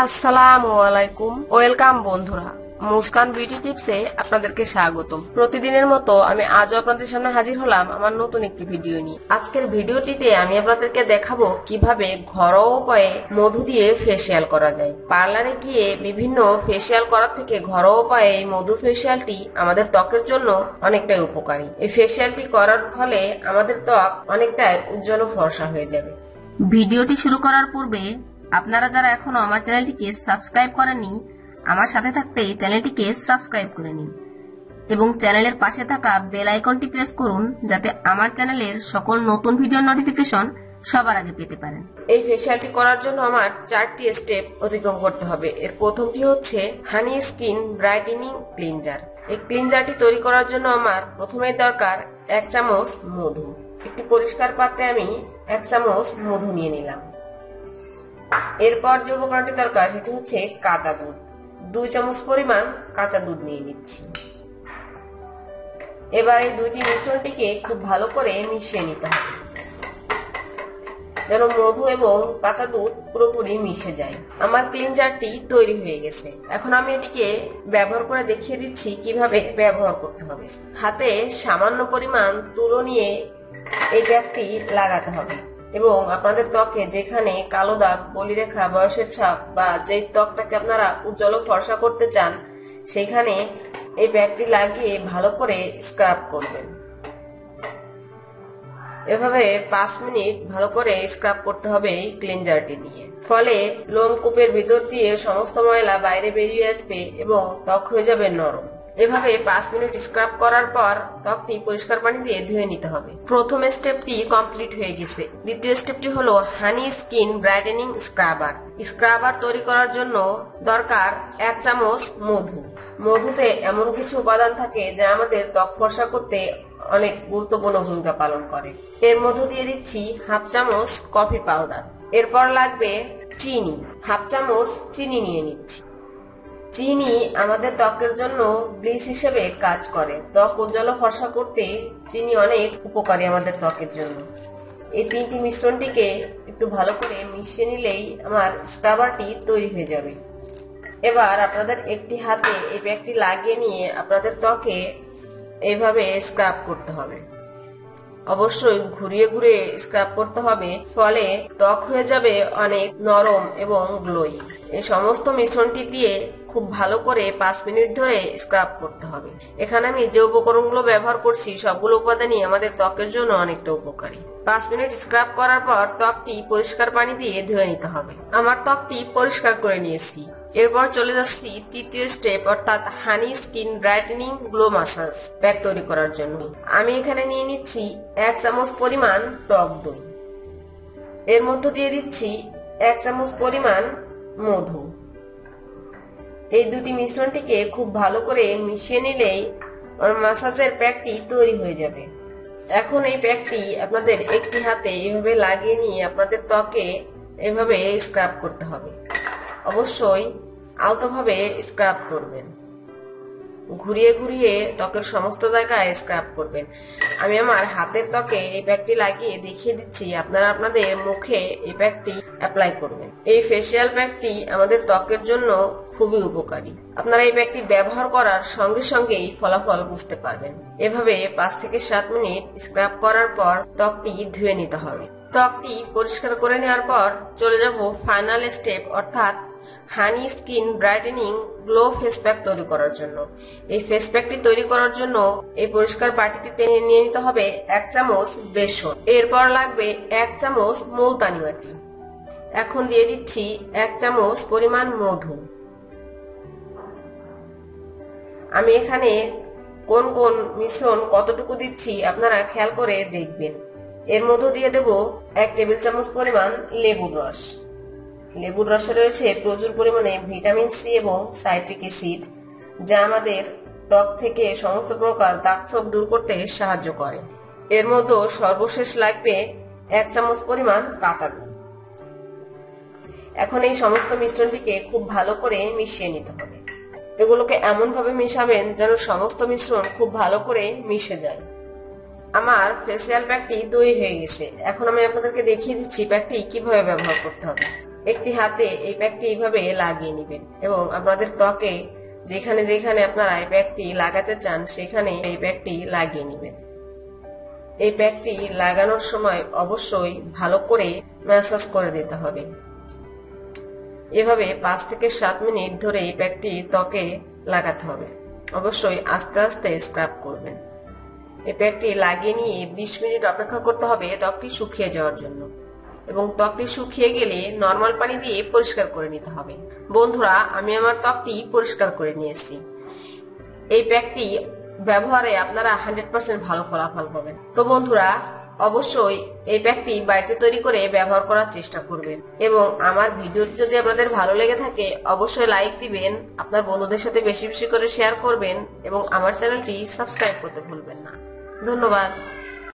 আসসালামু আলাইকুম। ওয়েলকাম বন্ধুরা। মুস্কান বিউটি টিপসে আপনাদেরকে স্বাগতম। প্রতিদিনের মতো আমি আজও আপনাদের সামনে হাজির হলাম আমার নতুন একটি ভিডিও নিয়ে। আজকের ভিডিওটিতে আমি আপনাদেরকে দেখাবো কীভাবে ঘরোয়া উপায়ে মধু দিয়ে ফেসিয়াল করা যায়। পার্লারে গিয়ে বিভিন্ন ফেসিয়াল করার থেকে ঘরোয়া উপায়ে এই মধু ফেসিয়ালটি আমাদের ত্বকের জন্য অনেকটাই উপকারী। এই ফেসিয়ালটি করার ফলে আমাদের ত্বক অনেকটাই উজ্জ্বল ফর্সা হয়ে যাবে। ভিডিওটি শুরু করার পূর্বে আপনারা যারা এখনও আমার চ্যানেলটিকে সাবস্ক্রাইব করেননি, আমার সাথে থাকতে চ্যানেলটিকে সাবস্ক্রাইব করে নিন এবং চ্যানেলের পাশে থাকা বেল আইকনটি প্রেস করুন যাতে আমার চ্যানেলের সকল নতুন ভিডিও নোটিফিকেশন সবার আগে পেতে পারেন। এই ফেসিয়ালটি করার জন্য আমার চারটি স্টেপ অতিক্রম করতে হবে। এর প্রথমটি হচ্ছে হানি স্কিন ব্রাইটেনিং ক্লিনজার এই ক্লিনজারটি তৈরি করার জন্য আমার প্রথমেই দরকার এক চামচ মধু। একটি পরিষ্কার পাত্রে আমি এক চামচ মধু নিয়ে নিলাম। এরপর যে উপকরণটি দরকার সেটি হচ্ছে কাঁচা দুধ। দুই চামচ পরিমাণ কাঁচা দুধ নিয়ে নিচ্ছি। এবার এই দুইটি মিশ্রণটিকে খুব ভালো করে মিশিয়ে নিতে হবে। যেন মধু এবং কাঁচা দুধ পুরোপুরি মিশে যায়। আমার ক্লিনজারটি তৈরি হয়ে গেছে। এখন আমি এটিকে ব্যবহার করে দেখিয়ে দিচ্ছি কীভাবে ব্যবহার করতে হবে। হাতে সামান্য পরিমাণ তুলো নিয়ে এই ব্যাগটি লাগাতে হবে। এবং আপনাদের ত্বকে যেখানে কালো দাগ, বলিরেখা, বয়সের ছাপ বা যে ত্বকটাকে আপনারা উজ্জ্বল ফর্সা করতে চান, সেখানে এই ব্যাগটি লাগিয়ে ভালো করে স্ক্রাব করবেন। এভাবে পাঁচ মিনিট ভালো করে স্ক্রাব করতে হবে এই ক্লিনজারটি দিয়ে ফলে লোম লোমকূপের ভিতর দিয়ে সমস্ত ময়লা বাইরে বেরিয়ে আসবে এবং ত্বক হয়ে যাবে নরম। এভাবে পাঁচ মিনিট স্ক্রাব করার পর ত্বকটি পরিষ্কার পানি দিয়ে ধুয়ে নিতে হবে। প্রথম স্টেপটি কমপ্লিট হয়ে গেছে। দ্বিতীয় স্টেপটি হলো honey skin brightening scrubber scrubber তৈরি করার জন্য দরকার এক চামচ মধু। মধুতে এমন কিছু উপাদান থাকে যা আমাদের ত্বক ফর্সা করতে অনেক গুরুত্বপূর্ণ ভূমিকা পালন করে। এর মধ্যে দিয়ে দিচ্ছি হাফ চামচ কফি পাউডার এরপর লাগবে চিনি। হাফ চামচ চিনি নিয়ে নিচ্ছি। চিনি আমাদের ত্বকের জন্য ব্লিচ হিসেবে কাজ করে। ত্বক উজ্জ্বল ফর্সা করতে চিনি অনেক উপকারী আমাদের ত্বকের জন্য। এই তিনটি মিশ্রণটিকে একটু ভালো করে মিশিয়ে নিলেই আমার স্ক্রাবারটি তৈরি হয়ে যাবে। এবার আপনাদের একটি হাতে এই ব্যাগটি লাগিয়ে নিয়ে আপনাদের ত্বকে এভাবে স্ক্রাব করতে হবে। অবশ্যই ঘুরিয়ে ঘুরিয়ে স্ক্রাব করতে হবে, ফলে ত্বক হয়ে যাবে অনেক নরম এবং গ্লোই এই সমস্ত মিশ্রণটি দিয়ে খুব ভালো করে পাঁচ মিনিট ধরে স্ক্রাব করতে হবে। এখানে আমি যে উপকরণগুলো ব্যবহার করছি, সবগুলো উপাদানই আমাদের ত্বকের জন্য অনেকটা উপকারী। পাঁচ মিনিট স্ক্রাব করার পর ত্বকটি পরিষ্কার পানি দিয়ে ধুয়ে নিতে হবে। আমার ত্বকটি পরিষ্কার করে নিয়েছি। এরপর চলে যাচ্ছি তৃতীয় স্টেপ অর্থাৎ honey skin brightening glow massage pack তৈরি করার জন্য। আমি এখানে নিয়ে নিচ্ছি এক চামচ পরিমাণ টক দই। এর মধ্য দিয়ে দিচ্ছি এক চামচ পরিমাণ মধু। এই দুটি মিশ্রণটিকে খুব ভালো করে মিশিয়ে নিলেই মাসাজের প্যাকটি তৈরি হয়ে যাবে। এখন এই প্যাকটি আপনাদের একটি হাতে এভাবে লাগিয়ে নিয়ে আপনাদের ত্বকে এভাবে স্ক্রাব করতে হবে। অবশ্যই আলতোভাবে স্ক্রাব করবেন। ঘুরিয়ে ঘুরিয়ে ত্বকের সমস্ত জায়গায় স্ক্রাব করবেন। আমি আমার হাতের ত্বকে এই প্যাকটি লাগিয়ে দেখিয়ে দিচ্ছি, আপনারা আপনাদের মুখে এই প্যাকটি অ্যাপ্লাই করবেন। এই ফেসিয়াল প্যাকটি আমাদের ত্বকের জন্য খুবই উপকারী। আপনারা এই প্যাকটি ব্যবহার করার সঙ্গে সঙ্গেই ফলাফল বুঝতে পারবেন। এভাবে পাঁচ থেকে সাত মিনিট স্ক্রাব করার পর ত্বকটি ধুয়ে নিতে হবে। ত্বকটি পরিষ্কার করে নেওয়ার পর চলে যাব ফাইনাল স্টেপ অর্থাৎ honey skin brightening glow face pack তৈরি করার জন্য। এই ফেস প্যাকটি তৈরি করার জন্য এই পরিষ্কার বাটিতে নিয়ে নিতে হবে এক চামচ বেসন। এরপর লাগবে এক চামচ মুলতানি মাটি। এখন দিয়ে দিচ্ছি এক চামচ পরিমাণ মধু। আমি এখানে কোন কোন মিশ্রণ কতটুকু দিচ্ছি আপনারা খেয়াল করে দেখবেন। এর মধ্যে দিয়ে দেব এক টেবিল চামচ পরিমাণ লেবুর রস। লেবুর রসে রয়েছে প্রচুর পরিমাণে ভিটামিন সি এবং সাইট্রিক অ্যাসিড, যা আমাদের ত্বক থেকে সমস্ত প্রকার দাগছোপ দূর করতে সাহায্য করে। এর মধ্যে সর্বশেষ লাগবে এক চামচ পরিমাণ কাঁচা দুধ এখন এই সমস্ত মিশ্রণটিকে খুব ভালো করে মিশিয়ে নিতে হবে। এগুলোকে এমন ভাবে মিশাবেন যেন সমস্ত মিশ্রণ খুব ভালো করে মিশে যায়। আমার ফেসিয়াল প্যাকটি তৈরি হয়ে গেছে। এখন আমি আপনাদেরকে দেখিয়ে দিচ্ছি প্যাকটি কীভাবে ব্যবহার করতে হবে। একটি হাতে এই প্যাকটি এইভাবে লাগিয়ে নেবেন এবং আপনাদের ত্বকে যেখানে যেখানে আপনারা এই প্যাকটি লাগাতে চান, সেখানে এই প্যাকটি লাগিয়ে নেবেন। এই প্যাকটি লাগানোর সময় অবশ্যই ভালো করে ম্যাসাজ করে দিতে হবে। এভাবে পাঁচ থেকে সাত মিনিট ধরে এই প্যাকটি ত্বকে লাগাতে হবে। অবশ্যই আস্তে আস্তে স্ক্রাব করবেন। এই প্যাকটি লাগিয়ে নিয়ে বিশ মিনিট অপেক্ষা করতে হবে ত্বকটি শুকিয়ে যাওয়ার জন্য। এবং ত্বকটি শুকিয়ে গেলে নর্মাল পানি দিয়ে পরিষ্কার করে নিতে হবে। বন্ধুরা, আমি আমার ত্বকটি পরিষ্কার করে নিয়েছি। এই প্যাকটি ব্যবহারে আপনারা হান্ড্রেড পার্সেন্ট ভালো ফলাফল পাবেন। তো বন্ধুরা, অবশ্যই এই প্যাকটি বাড়িতে তৈরি করে ব্যবহার করার চেষ্টা করবেন। এবং আমার ভিডিওটি যদি আপনাদের ভালো লেগে থাকে, অবশ্যই লাইক দিবেন, আপনার বন্ধুদের সাথে বেশি বেশি করে শেয়ার করবেন, এবং আমার চ্যানেলটি সাবস্ক্রাইব করতে ভুলবেন না। ধন্যবাদ।